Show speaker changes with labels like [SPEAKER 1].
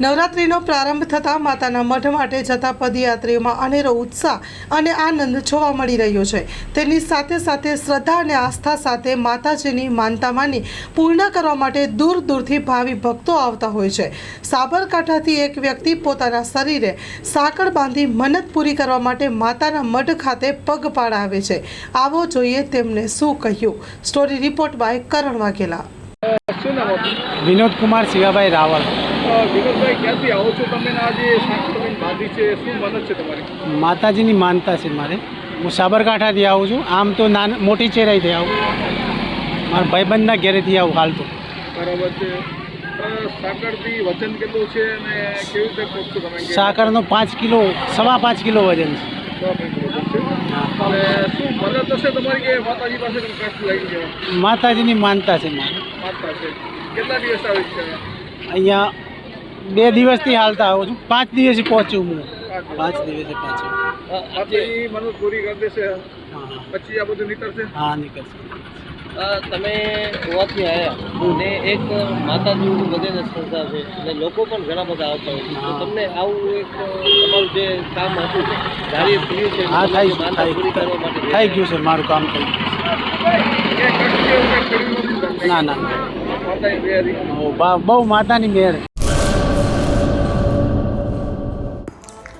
[SPEAKER 1] નવરાત્રિનો પ્રારંભ થતાં માતાના મઢ માટે જતા પદયાત્રીઓમાં અનેરો ઉત્સાહ અને આનંદ જોવા મળી રહ્યો છે. તેની સાથે સાથે શ્રદ્ધા અને આસ્થા સાથે માતાજીની માનતામાની પૂર્ણ કરવા માટે દૂર દૂરથી ભાવિ ભક્તો આવતા હોય છે. સાબરકાંઠાથી એક વ્યક્તિ પોતાના શરીરે સાંકળ બાંધી મન્નત પૂરી કરવા માટે માતાના મઢ ખાતે પગપાળા આવે છે. આવો જોઈએ તેમને શું કહ્યું. Story report by Karan Vaghela.
[SPEAKER 2] Vinod Kumar Shivabhai Raval
[SPEAKER 3] અ, વિનોદભાઈ ક્યાંથી આવો છો તમે ને આ બાંધી છે શું મદદ છે તમારી?
[SPEAKER 2] માતાજીની માનતા છે મારે. હું સાબરકાંઠાથી આવું છું. આમ તો નાન મોટી ચેરાઈથી આવું. મારા ભાઈબંધના ઘેરેથી આવું હાલ તો.
[SPEAKER 3] બરાબર છે. અ, વજન કેટલું છે અને કેવી રીતે પહોંચશો તમે કે
[SPEAKER 2] સાકરનો પાંચ કિલો સવા પાંચ કિલો વજન છે. માતાજીની માનતા છે મારે. અહીંયા બે દિવસથી હાલતા આવું છું. પાંચ દિવસે પહોંચ્યું હું.
[SPEAKER 3] પાંચ
[SPEAKER 2] દિવસે પાછું.
[SPEAKER 3] પૂરી કરી દેશે.
[SPEAKER 2] હા
[SPEAKER 3] પછી આ બધું નીકળશે?
[SPEAKER 2] હા નીકળશે.
[SPEAKER 4] તમે ગોવાથી આવ્યા ને એક માતાજીનું વજન સંસ્થા છે. અને લોકો પણ ઘણા બધા આવતા હોય છે. તમને આવું એક તમારું જે કામ હતું ધારી થયું છે
[SPEAKER 2] હા
[SPEAKER 4] કરવા માટે
[SPEAKER 2] થાય થઈ ગયું. છે મારું કામ થઈ ગયું? ના ના બહુ માતાની મેર.